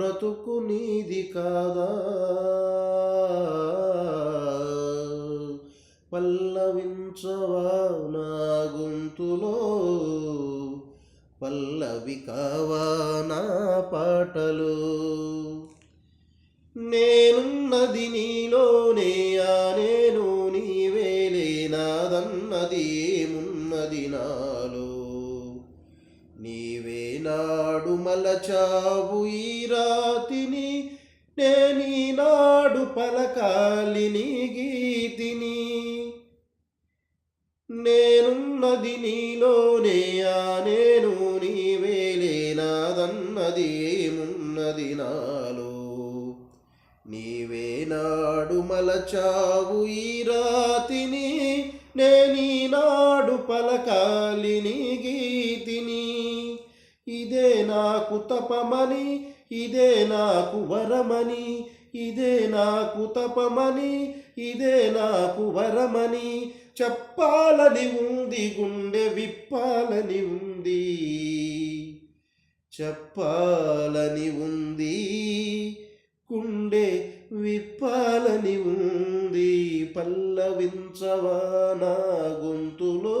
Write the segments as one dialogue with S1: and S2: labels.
S1: బ్రతుకు నీది కాదా? పల్లవించవా నా గొంతులో? పల్లవి కావా నా పాటలు? నేనున్నది నీలోనే ఆ నేను నీవేలే నాదన్నది ఏమున్నది నాలో? నీవే నాడు మలచావు ఈ రాతిని నేనీనాడు పలకాలి నీ గీతిని. నేనున్నది నీలోనే ఆ నేను నీవేలేనాదన్నది ఏమున్నది నాలో. నీవే నాడు మలచావు ఈ రాతిని నేనీనాడు పలకాలి నీ నాకు తపమని ఇదే నాకు వరమని ఇదే నాకు తపమని ఇదే నాకు వరమని చెప్పాలని ఉంది గుండె విప్పాలని ఉంది. చెప్పాలని ఉంది గుండె విప్పాలని ఉంది. పల్లవించవా నా గొంతులో?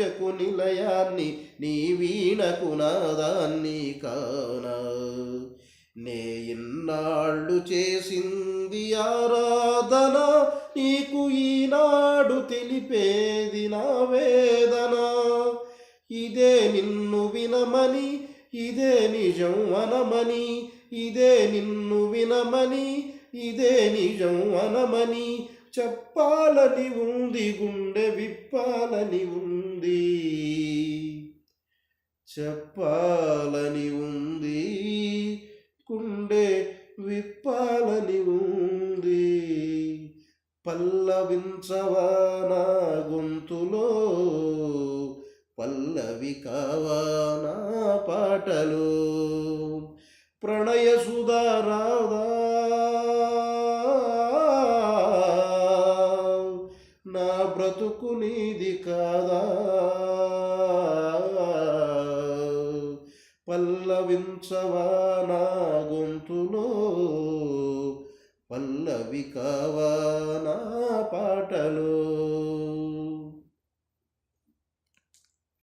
S1: పూజకు నిలయాన్ని నీ వీణకు నాదాన్ని కానా. నే ఇన్నాళ్ళు చేసింది ఆరాధన నీకు ఈనాడు తెలిపేది నా వేదన. ఇదే నిన్ను వినమని ఇదే నిజం అనమని ఇదే నిన్ను వినమని ఇదే నిజం అనమని చెప్పాలని ఉంది గుండె విప్పాలని ఉంది. చెప్పాలని ఉంది గుండె విప్పాలని ఉంది. పల్లవించవా నా గొంతులో పల్లవి కావా నా పాటలు. ప్రణయ నా బ్రతుకు నీది కాదా? పల్లవించవా నా గొంతులో? పల్లవి కావా నా పాటలు?